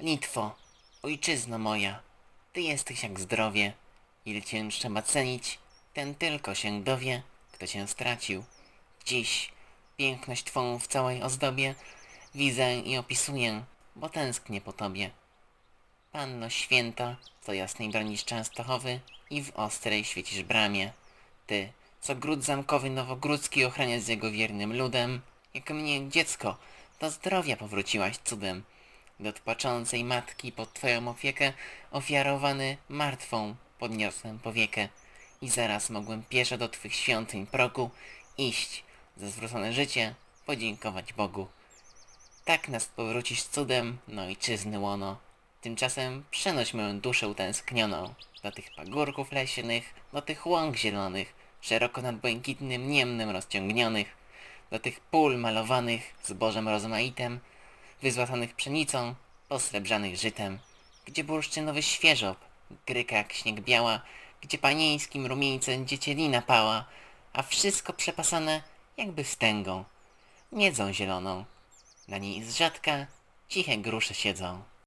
Litwo, ojczyzno moja, ty jesteś jak zdrowie. Ile cię trzeba cenić, ten tylko się dowie, kto cię stracił. Dziś piękność twą w całej ozdobie widzę i opisuję, bo tęsknię po tobie. Panno święta, co jasnej bronisz Częstochowy i w ostrej świecisz bramie. Ty, co gród zamkowy nowogródzki ochraniasz z jego wiernym ludem, jak mnie dziecko, do zdrowia powróciłaś cudem. Do płaczącej matki pod twoją opiekę ofiarowany martwą podniosłem powiekę i zaraz mogłem pieszo do twych świątyń progu iść, za zwrócone życie podziękować Bogu. Tak nas powrócisz cudem, no ojczyzny łono. Tymczasem przenoś moją duszę utęsknioną do tych pagórków leśnych, do tych łąk zielonych, szeroko nad błękitnym niemnem rozciągnionych, do tych pól malowanych zbożem rozmaitym, wyzłacanych pszenicą, posrebrzanych żytem, gdzie bursztynowy świeżop, gryka jak śnieg biała, gdzie panieńskim rumieńcem dziecielina pała, a wszystko przepasane jakby wstęgą, miedzą zieloną. Na niej z rzadka ciche grusze siedzą.